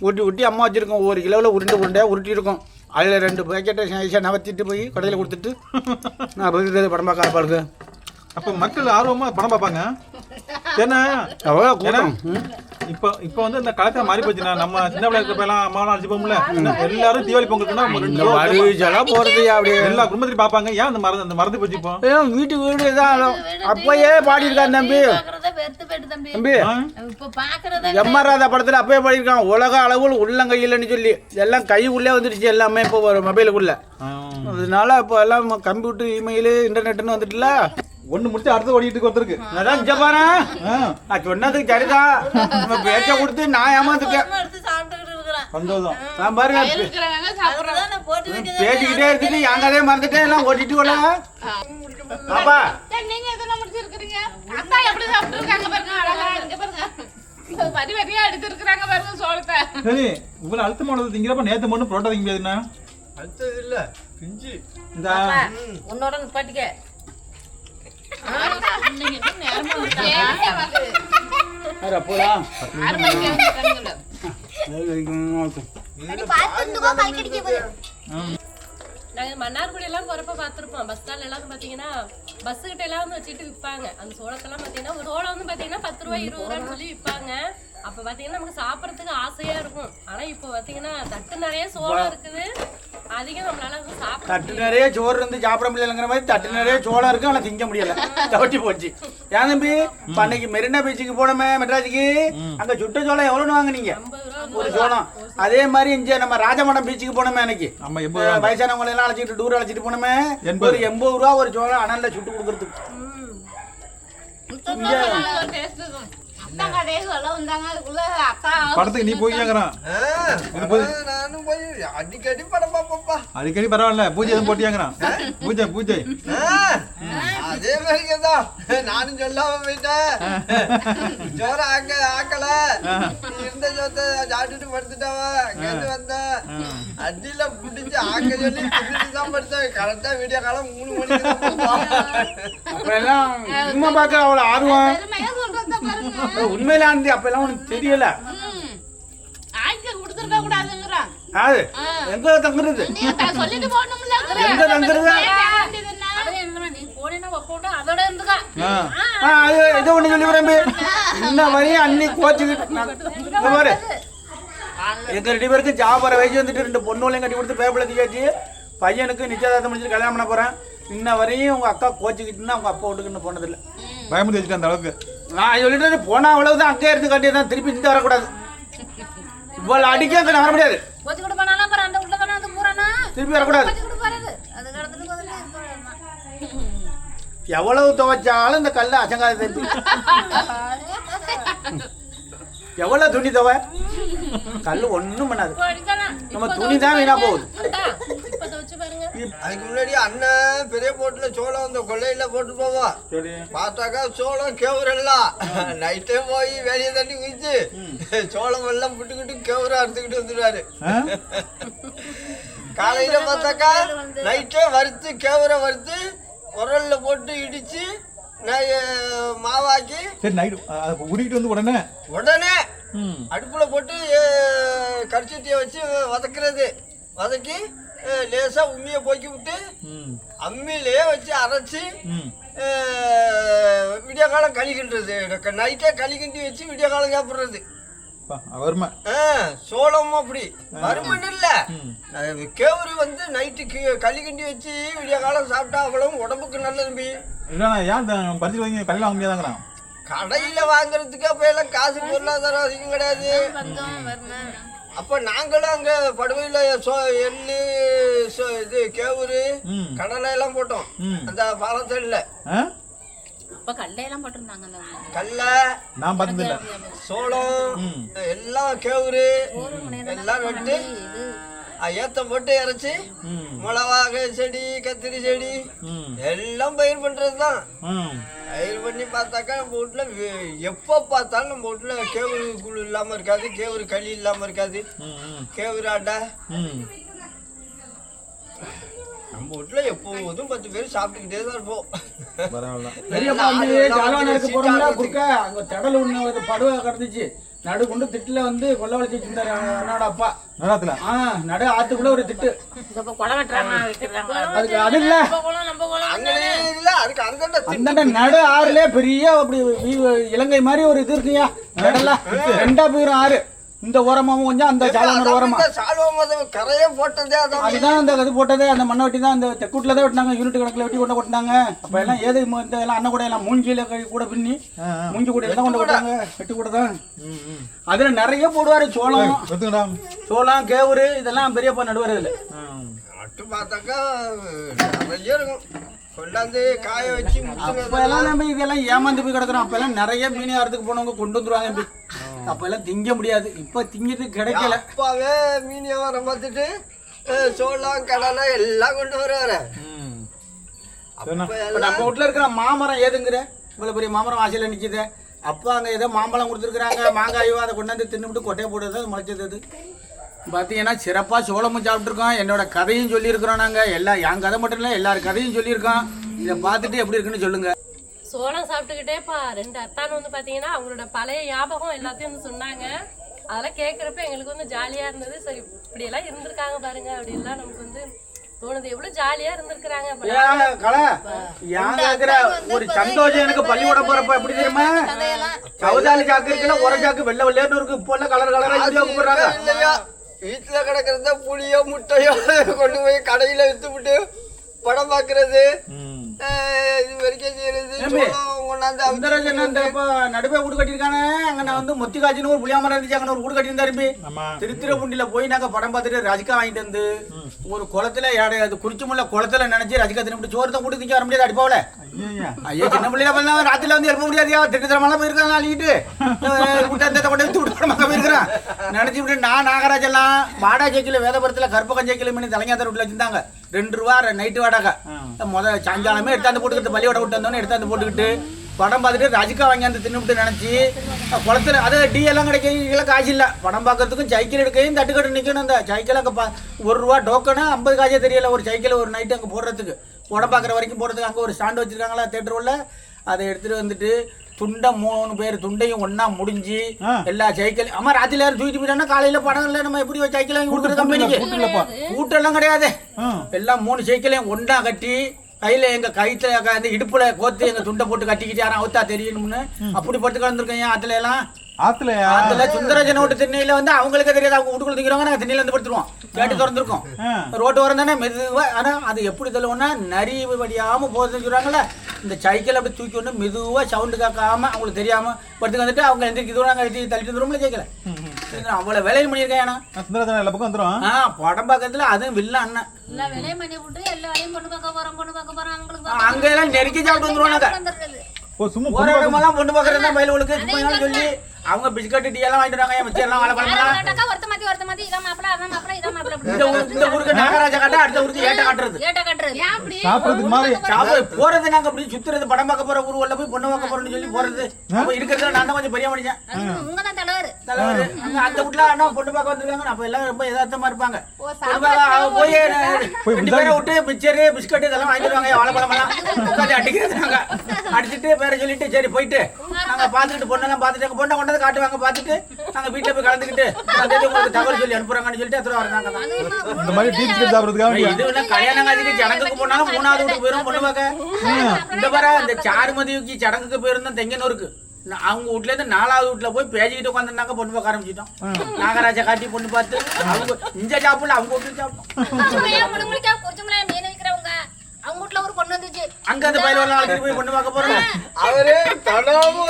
ஊட்டி ஊட்டி அம்மா வச்சிருக்கோம். ஒரு கிலோவில் உருண்டை உருண்டையாக உருட்டி இருக்கும். அதில் ரெண்டு பேக்கெட்டை நவத்திட்டு போய் கடையில் கொடுத்துட்டு. நான் படம் பார்க்க ஆப்பாளுக்கு அப்ப மக்கள் ஆர்வமா படம் பார்ப்பாங்க. ஏன்னா அவ்வளோ கூட்டம். இப்போ இப்போ வந்து இந்த கலெக்டர் மாறி போச்சுண்ணா நம்ம சின்ன பிள்ளை இருக்கப்ப எல்லாம் அம்மா அழைச்சிப்போம்ல எல்லாரும் தீபாவளி வரிசெல்லாம் போகிறது அப்படியே. எல்லா குடும்பத்திலையும் பார்ப்பாங்க. ஏன் அந்த மறந்து அந்த மறந்து போச்சு இப்போ? வீட்டு வீடு தான் அப்பயே வெறுத்து போயிட்டு தம்பி. தம்பி. ஆ? இப்ப பாக்குறத எம்ஆர் ராதா படத்தில் அப்பயே பாடியிருக்கான். உலக அளவில் உள்ளங்கையில்னு சொல்லி. எல்லாம் கை உள்ளே வந்துடுச்சு எல்லாமே இப்போ ஒரு மொபைலுக்குள்ள. அதனால இப்போ எல்லாம் கம்ப்யூட்டர் இமெயில் இன்டர்நெட்னு வந்துட்டுல ஒண்ணு முடிச்சு அடுத்து ஓடிட்டு ஒருத்தருக்கு அதான் ஜப்பானா நான் சொன்னதுக்கு சரிதான் நம்ம பேச்ச கொடுத்து நான் ஏமாந்துட்டேன். இருக்கிறேன். சந்தோஷம். நான் பாருங்க. பேசிக்கிட்டே இருந்துட்டு என் கதையை மறந்துட்டேன். எல்லாம் ஓட்டிட்டு வரல பாப்பா. நீங்க எதுல முடிச்சிருக்கீங்க அத்தா எப்படி சாப்பிட்டு இருக்காங்க பாருங்க. அழகா இங்க பாருங்க. வரி வரியா எடுத்திருக்கிறாங்க பாருங்க சோளத்தை. சரி இவ்வளவு அழுத்தமானது திங்கிறப்ப நேத்து மட்டும் புரோட்டா திங்க முடியாதுண்ணா அடுத்தது இல்ல. பிஞ்சு. இந்த. உன்னோட நிப்பாட்டிக்க வேற போலாம் ஆறு மணிக்கு வந்துட்டாங்கல்ல. நாங்க மன்னார்குடி எல்லாம் போறப்ப பார்த்திருப்போம். பஸ் ஸ்டாண்ட் எல்லாம் பாத்தீங்கன்னா பஸ் கிட்ட எல்லாம் வந்து வச்சுட்டு விற்பாங்க அந்த சோளத்தெல்லாம் பாத்தீங்கன்னா ஒரு சோளம் வந்து பாத்தீங்கன்னா பத்து ரூபாய் இருபது ரூபான்னு சொல்லி விற்பாங்க அப்ப பாத்தீங்கன்னா நமக்கு சாப்பிடறதுக்கு ஆசையா இருக்கும். ஆனா இப்போ பாத்தீங்கன்னா தட்டு நிறைய சோளம் இருக்குது. அதிகம் நம்மளால வந்து சாப்பிட தட்டு நிறைய சோறு இருந்து சாப்பிட முடியலங்கிற மாதிரி தட்டு நிறைய சோளம் இருக்கு ஆனா திங்க முடியல. தவட்டி போச்சு. ஏன் தம்பி? இப்ப அன்னைக்கு மெரினா பீச்சுக்கு போனோமே மெட்ராஸுக்கு. அங்க சுட்ட சோளம் எவ்வளவுன்னு வாங்குனீங்க? ஒரு சோளம். அதே மாதிரி இங்க நம்ம ராஜமடம் பீச்சுக்கு போனோமே அன்னைக்கு. ரூபா. வயசானவங்களை எல்லாம் அழைச்சிட்டு டூர் அழைச்சிட்டு போனோமே. எண்பது. ஒரு எண்பது ரூபா ஒரு சோளம் அனல்ல சுட்டு கொடுக்கறதுக்கு. வந்தாங்க அதுக்குள்ள அக்கா படத்துக்கு நீ போய் கேக்குறான் நானும் போய் அடிக்கடி படம் பார்ப்போம்ப்பா அடிக்கடி பரவாயில்ல பூஜை எதுவும் போட்டியாங்கிறான். பூஜை பூஜை. அதே மாதிரிங்க தான் நானும் சொல்லாம போயிட்டேன். ஜோரம் ஆக்க ஆக்கல. இருந்த ஜோத்த சாப்பிட்டுட்டு படுத்துட்டாவ? அங்கேருந்து வந்த. அடியில புடிச்சு ஆக்க சொல்லி தான் படுத்தேன். கரெக்டா வீடியோ காலம் மூணு மணிக்கு தான் எல்லாம் சும்மா பார்க்க அவ்வளவு ஆர்வம். உண்மையில ஆனந்தி அப்ப எல்லாம் உனக்கு தெரியல. அது. எங்க தங்குறது? எங்க தங்குறது? நீ போனேன்னா போட்டா அதோட இருந்துக்கா? ஆ. ஆ, அது இது ஒண்ணு சொல்லி விரும்பி இன்ன வரையும் அன்னி கோச்சுக்கிட்டு பாரு. எங்க ரெண்டு பேருக்கு ஜாபர வயசு வந்துட்டு ரெண்டு பொண்ணுகளையும் கட்டி கொடுத்து பேப்பிள தீயாச்சு பையனுக்கு நிச்சயதார்த்தம் முடிச்சுட்டு கல்யாணம் பண்ண போறேன். இன்ன வரையும் உங்க அக்கா கோச்சுக்கிட்டுன்னா உங்க அப்பா வீட்டுக்கு போனதில்லை. பயமுறுத்தி வச்சுட்டு அந்த அளவுக்கு. நான் சொல்லிட்டு போனா அவ்வளவுதான் அங்கே இருந்து கட்டியதான் திருப்பி இந்த வரக்கூடாது. இவ்வளவு அடிக்க அங்க நான் வர முடியாது. தானே திருப்பி வரக்கூடாது. எவ்வளவு துவைச்சாலும் இந்த கல்ல அசங்காத எவ்வளவு துணி துவை? கல்லு ஒண்ணும் பண்ணாது. நம்ம துணி தான் வீணா போகுது. அதுக்கு முன்னாடி அண்ணன் பெரிய போட்டுல சோளம் அந்த கொள்ளையில போட்டு போவோம். பார்த்தாக்கா சோளம் கேவுரெல்லாம். நைட்டே போய் வெளியே தண்ணி குதிச்சு சோளம் எல்லாம் புட்டுக்கிட்டு கேவுரை அறுத்துக்கிட்டு வந்துடுவாரு? காலையில பார்த்தாக்கா நைட்டே வறுத்து கேவுரை வறுத்து உரல்ல போட்டு இடிச்சு மாவாக்கி சரி நைட்டு உருகிட்டு வந்து உடனே? உடனே அடுப்புல போட்டு கரிச்சட்டியை வச்சு வதக்குறது. வதக்கி அஹ், லேசா உண்மையை போக்கி விட்டு ம். அம்மியிலே வச்சு அரைச்சி ம். விடிய காலம் கழிக்கின்றது. நைட்டே களி கிண்டி வச்சு விடிய காலம் சாப்பிடுறது. வறுமை ஆ, சோளமும் அப்படி. வறுமன் இல்ல. கேவுரு வந்து நைட்டு களி கிண்டி வச்சு விடிய காலம் சாப்பிட்டா அவ்வளவு உடம்புக்கு நல்லது தம்பி. இல்லைண்ணா ஏன் த- பறிச்சு வாங்கி கடையில் வாங்க முடியாதாங்கிறான்? கடையில வாங்குறதுக்கு அப்ப எல்லாம் காசு பொருளாதாரம் அதிகம் கிடையாது. அப்ப நாங்களும் அங்க படுவையில சோ எள்ளு சோ இது கேவுரு கடலை எல்லாம் போட்டோம். அந்த பாலத்தடியில சோளம் எல்லாம் கேவுரு எல்லாம் வெட்டி. ஏத்தம் போட்டு இறைச்சி ம். மிளகாக செடி கத்திரி செடி எல்லாம் பயிர் பண்றது தான். ம். பயிர் பண்ணி பார்த்தாக்கா நம்ம வீட்டுல எப்போ பார்த்தாலும் நம்ம வீட்டுல கேவுரு குழு இல்லாம இருக்காது கேவுரு களி இல்லாம இருக்காது. கேவுரு ஆட்டை. நம்ம வீட்டுல எப்போதும் பத்து பேர் சாப்பிட்டுக்கிட்டே தான் இருப்போம். பரவாயில்ல. பெரியப்பா வந்து ஜாலவானருக்கு போறோம்ல குறுக்க அங்க தடல் ஒண்ணு ஒரு படுவை கடந்துச்சு. நடு கொண்டு திட்டுல வந்து கொல்ல வளைச்சு வச்சிருந்தாரு என்னோட அப்பா. நடாத்துல? ஆ நடு ஆத்துக்குள்ள ஒரு திட்டு. அதுக்கு அது இல்ல. அங்கே இல்ல. அதுக்கு அந்த அந்த நடு ஆறுல பெரிய அப்படி இலங்கை மாதிரி ஒரு இது இருக்குயா ரெண்டா போயிரும் ஆறு. இந்த ஓரமாவும் கொஞ்சம் அந்த ஜாலவான ஓரமா. கரையே போட்டதே அதுதான் அந்த இது போட்டது அந்த மண்ணை வெட்டி தான் அந்த தெக்கூட்டில் தான் வெட்டினாங்க யூனிட் கணக்கில் வெட்டி கொண்டு கொட்டினாங்க. அப்ப எல்லாம் ஏது இந்த எல்லாம் அண்ணன் கூட எல்லாம் மூஞ்சியில கூட பின்னி மூஞ்சி கூட தான் கொண்டு கொட்டாங்க வெட்டி கூட தான். அதுல நிறைய போடுவாரு சோளம். சோளம் கேவுரு இதெல்லாம் பெரியப்பா நடுவார் இதுல நட்டு பார்த்தாக்கா நிறைய இருக்கும். கொண்டாந்து காய வச்சு அப்ப எல்லாம் நம்ம இதெல்லாம் ஏமாந்து போய் கிடக்குறோம். அப்ப எல்லாம் நிறைய மீன் ஆறதுக்கு போனவங்க கொண்டு வந்துருவாங்க. அப்ப எல்லாம் திங்க முடியாது. இப்ப திங்கிறதுக்கு கிடைக்கல. அப்பாவே மீன் வியாபாரம் பார்த்துட்டு சோளம் கடலை எல்லாம் கொண்டு வருவாரு. நம்ம வீட்டுல இருக்கிற மாமரம் ஏதுங்கிற? இவ்வளவு பெரிய மாமரம் ஆசையில நிக்குது. அப்பா அங்க ஏதோ மாம்பழம் கொடுத்துருக்காங்க மாங்காயோ அதை கொண்டாந்து தின்னுபிட்டு கொட்டையை போடுறது முளைச்சது பார்த்தீங்கன்னா சிறப்பாக சோளமும் சாப்பிட்ருக்கோம் என்னோட கதையும் சொல்லியிருக்கிறோம் நாங்கள் எல்லா என் கதை மட்டும் இல்லை எல்லார் கதையும் சொல்லியிருக்கோம். இதை பார்த்துட்டு எப்படி இருக்குன்னு சொல்லுங்க. சோளம் சாப்பிட்டுக்கிட்டேப்பா ரெண்டு அத்தான் வந்து பாத்தீங்கன்னா அவங்களோட பழைய ஞாபகம் எல்லாத்தையும் வந்து சொன்னாங்க. அதெல்லாம் கேட்குறப்ப எங்களுக்கு வந்து ஜாலியா இருந்தது. சரி இப்படி எல்லாம் இருந்திருக்காங்க பாருங்க அப்படின்லாம் நமக்கு வந்து தோணுது. எவ்வளவு ஜாலியா கேட்குற ஒரு சந்தோஷம் எனக்கு பள்ளிக்கூடம் போகிறப்ப எப்படி தெரியுமா? சவுதாலி சாக்கு இருக்குல்ல ஒரு சாக்கு வெள்ளை வெள்ளையர்னு இருக்கு. இப்போ கலர் வீடியோ வீட்டில் கிடக்கிறத புளியோ முட்டையோ கொண்டு போய் கடையில வித்துவிட்டு படம் பார்க்கறது இது வரைக்கும் செய்யறது கொண்டாந்து நடுவே வீடு கட்டியிருக்கானே அங்க நான் வந்து முத்தி காய்ச்சின்னு ஒரு புளியாமரம் இருந்துச்சு அங்கே ஒரு வீடு கட்டியிருந்தா இருப்பி ஆமா. திருத்திரப்புண்டில போய் நாங்க படம் பார்த்துட்டு ரஜிகா வாங்கிட்டு வந்து ஒரு குளத்துல அது குறிச்சிமுள்ள குளத்துல நினைச்சு ரஜிகா திரும்பி சோறு தான் திங்க வர முடியாது அடிப்பாவில. ஐயா ஐயோ சின்ன பிள்ளைல பண்ணா ராத்திரில வந்து எழுப்ப முடியாதியா திருத்தரமெல்லாம் போயிருக்காங்க அள்ளிட்டு. விட்டு கொண்டு வந்து விட்டு படமாக போயிருக்கிறேன். நினைச்சு விட்டு நான் நாகராஜ் எல்லாம் வாடா ஜெயிக்கல வேதபுரத்துல கருப்பகம் ஜெயிக்கல தலைஞாத்தர் வீட்டுல வச்சிருந்தாங்க. ரெண்டு ரூபா நைட்டு வாடகை. முத சாயங்காலமே எடுத்தாந்து போட்டுக்கிட்டு பள்ளியோட விட்டு வந்தோடனே எடுத்தாந்து போட்டுக்கிட்டு படம் பார்த்துட்டு ரஜிகா வாங்கி அந்த தின்னுபிட்டு நினைச்சு குளத்துல அது டீ எல்லாம் கிடைக்க காசு இல்லை. படம் பார்க்கறதுக்கும் சைக்கிள் எடுக்கையும் தட்டுக்கட்டு நிற்கணும் அந்த சைக்கிள் அங்கே பா ஒரு ரூபா டோக்கனு ஐம்பது காசே தெரியல ஒரு சைக்கிள் ஒரு நைட்டு அங்கே போடுறதுக்கு. படம் பார்க்குற வரைக்கும் போடுறதுக்கு அங்கே ஒரு ஸ்டாண்ட் வச்சிருக்காங்களா தேட்டர் உள்ள? அதை எடுத்துட்டு வந்துட்டு துண்டை மூணு பேர் துண்டையும் ஒண்ணா முடிஞ்சு. எல்லா சைக்கிள் அம்மா ராத்திரில தூக்கிட்டு போயிட்டாங்கன்னா காலையில படம் இல்லை. நம்ம எப்படி சைக்கிள் வாங்கி கொடுக்குறது கம்பெனிக்கு? கூட்டெல்லாம் கிடையாது. எல்லாம் மூணு சைக்கிளையும் ஒண்ணா கட்டி கையில எங்க கைத்துல க- அந்த இடுப்புல கோத்து எங்க துண்டை போட்டு கட்டிக்கிட்டு யாரும் அவுத்தா தெரியணும்னு? அப்படி பட்டு கலந்துருக்கேன் ஆத்துல எல்லாம்? ஆத்துலயா? ஆத்துல சுந்தரஜன வீட்டு திண்ணையில வந்து அவங்களுக்கு தெரியாது. அவங்க வீட்டுக்குள்ள திங்கிறவங்க நாங்க திண்ணையில வந்து படுத்துருவோம். கேட்டு திறந்துருக்கோம். ரோட்டு ஓரம் தானே மெதுவா ஆனா அது எப்படி சொல்லுவோம்னா நரி வடியாம போகுதுன்னு சொல்றாங்கல்ல. இந்த சைக்கிள் அப்படி தூக்கி ஒன்று மெதுவா சவுண்டு கேட்காம அவங்களுக்கு தெரியாம படுத்து வந்துட்டு அவங்க எந்திரிக்கு தூரம் கட்டி தள்ளிட்டு வந்துரும்ல சைக்கிளை. அவ்வளவு வேலையும் பண்ணியிருக்கேன் ஏன்னா எல்லா பக்கம் வந்துடும் ஆ படம் பார்க்கறதுல அதுவும் வில்ல அண்ணன் அங்க எல்லாம் நெருக்கி சாப்பிட்டு வந்துருவாங்க சும்மா ஒரு பொண்ணு பார்க்கறது தான் பயிலுக்கு சொல்லி. அவங்க பிஸ்கட் டீ எல்லாம் வாங்கிட்டு வராங்க மிச்சம் எல்லாம் வாழை கேட்டாக்கா ஒருத்த மாத்தி ஒருத்த மாத்தி. இதான் மாப்பிள அதான் மாப்பிள இதான் மாப்பிள இந்த ஊர் இந்த ஊருக்கு நாகராஜா காட்ட அடுத்த ஊருக்கு ஏட்ட காட்டுறது? ஏட்ட கட்டுறது? ஏன் அப்படி? சாப்பிடறதுக்கு மாதிரி சாப்பிட போறது நாங்க அப்படி சுத்துறது படம் பார்க்க போற ஊர் உள்ள போய் பொண்ணு பார்க்க போறோம்னு சொல்லி போறது. அப்ப இருக்கிறதுல நான் தான் கொஞ்சம் பெரிய மனுஷன். உங்க தான் தலைவர். தலைவர். அங்க அந்த வீட்டுல அண்ணா பொண்ணு பார்க்க வந்திருக்காங்க அப்ப எல்லாம் ரொம்ப யதார்த்தமா இருப்பாங்க. போய் போய் ரெண்டு பேரை விட்டு மிச்சரு பிஸ்கட் இதெல்லாம் வாங்கிடுவாங்க வாழைப்பழம் எல்லாம் உட்காந்து அடிக்கிறது நாங்க. அடிச்சுட்டு பேரை சொல்லிட்டு சரி போயிட்டு. நாங்க பாத்துக்கிட்டு பொண்ணெல்லாம் பாத்துட்டு பொண்ணை கொண்டது காட்டுவாங்க பாத்துட்டு நாங்க வீட்டுல போய் கலந்துக்கிட்டு உங்களுக்கு தகவல் சொல்லி அனுப்புறாங்கன்னு சொல்லிட்டு அப்புறம் வராங்க தான். இந்த மாதிரி டீ பிஸ்கட் சாப்பிடுறதுக்காக வேண்டியா? இது என்ன கல்யாணம் காட்சிக்கு சடங்குக்கு போனாலும் மூணாவது வீட்டுக்கு போயிரும் பொண்ணு பார்க்க. இந்த பாரு இந்த சாருமதிக்கு சடங்குக்கு போயிருந்தோம் தெங்கனூருக்கு அவங்க வீட்ல இருந்து நாலாவது வீட்டுல போய் பேசிக்கிட்டு உட்காந்துருந்தாங்க பொண்ணு பார்க்க ஆரம்பிச்சிட்டோம். நாகராஜா காட்டி பொண்ணு பார்த்து அவங்க இந்த சாப்பிடல அவங்க வீட்டுல சாப்பிட்டோம் முழுமுழிக்கா குறிச்சுமலை மீன் விற்கிறவங்க அவங்க வீட்டுல ஒரு பொண்ணு வந்துச்சு அங்க அந்த பயில நாளைக்கு போய் பொண்ணு பார்க்க போறோம் அவரு கனவு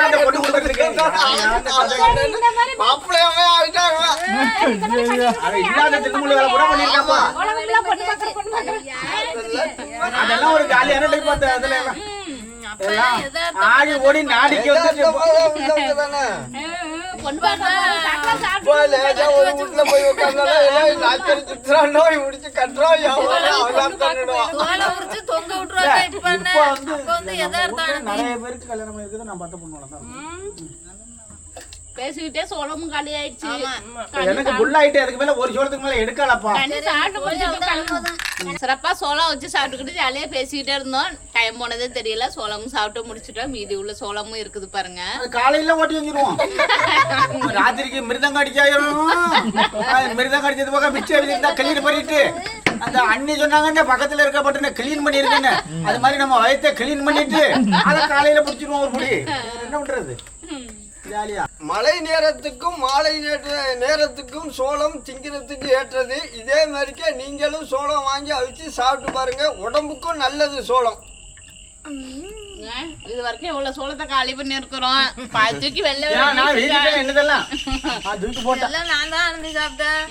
அந்த பொண்ணு கொடுத்துருக்கு மாப்பிள்ளையாவே ஆயிட்டாங்க. அது இல்லாத திருமுள்ள வேலை கூட பண்ணிருக்காப்பா அதெல்லாம் ஒரு ஜாலியான டைப் அந்த அதுல எல்லாம். ஆடி ஓடி நாடிக்கு வந்து ஒரு வீட்டுல போய் உட்கார்ந்தாலும் எல்லாம் நாய்க்கறி சுத்துறான் நோய் முடிச்சு வீட்டுல நிறைய பேருக்கு கல்யாணம் பண்ணிருக்குது நான் பார்த்த பொண்ணு தான் பேசிக்கிட்டே சோளமும் காலி ஆயிடுச்சு எனக்கு புல்லாயிட்டு அதுக்கு மேல ஒரு சோளத்துக்கு மேல எடுக்கலப்பா. சிறப்பா சோளம் வச்சு சாப்பிட்டுக்கிட்டு ஜாலியா பேசிக்கிட்டே இருந்தோம். டைம் போனதே தெரியல. சோளமும் சாப்பிட்டு முடிச்சுட்டோம். மீதி உள்ள சோளமும் இருக்குது பாருங்க. அது காலையில ஓட்டி வந்துருவோம் ராத்திரிக்கு மிருதங்க அடிச்சாயிரும் மிருதங்க அடிச்சது போக மிச்சம் இருந்தா கிளீன் பண்ணிட்டு அந்த அண்ணி சொன்னாங்கன்னு பக்கத்துல இருக்க பட்டனை கிளீன் பண்ணிருக்கேன்னு அது மாதிரி நம்ம வயத்தை கிளீன் பண்ணிட்டு அதை காலையில பிடிச்சிருவோம் ஒரு முடி. என்ன பண்றது? ஜாலியா? மழை நேரத்துக்கும் மாலை நேர- நேரத்துக்கும் சோளம் திங்கிறதுக்கு ஏற்றது. இதே மாதிரிக்கே நீங்களும் சோளம் வாங்கி அவிச்சு சாப்பிட்டு பாருங்க. உடம்புக்கும் நல்லது சோளம். இது வரைக்கும் இவ்வளவு சோளத்தை காலி பண்ணி இருக்கிறோம் தூக்கி வெளில என்னதெல்லாம்? நான் தான் அனுப்பி சாப்பிட்டேன்.